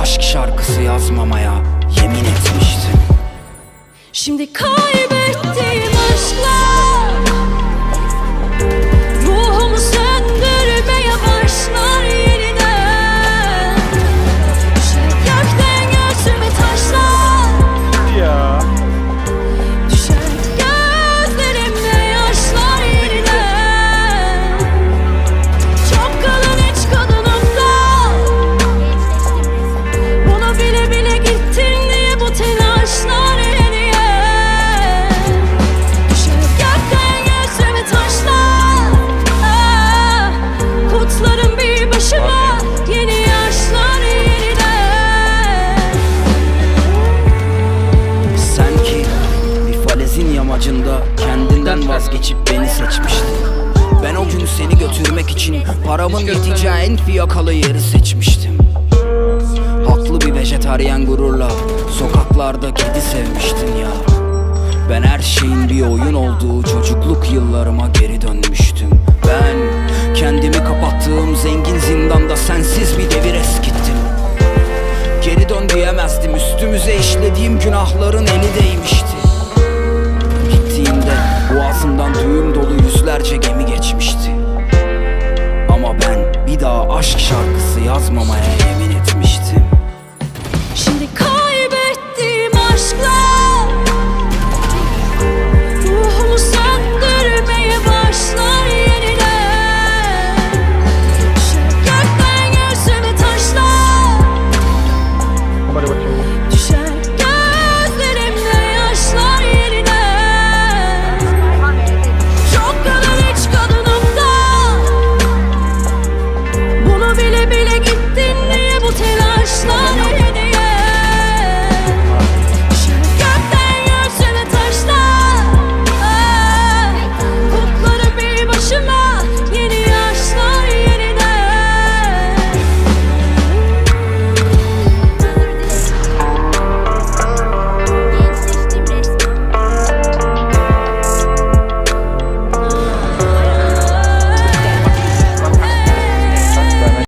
aşk şarkısı yazmamaya yemin etmiştim. Şimdi kaybettiğim falezin yamacında kendinden vazgeçip beni seçmiştin Ben o gün seni götürmek için paramın yeteceği en fiyakalı yeri seçmiştim. Haklı bir vejetaryen gururla sokaklarda kedi sevmiştin ya. Ben her şeyin bir oyun olduğu çocukluk yıllarıma geri dönmüştüm. Ben kendimi kapattığım zengin zindanda sensiz bir devir eskittim. Geri dön diyemezdim. Üstümüze işlediğim günahların eli değmişti şarkısı yazmamaya yemin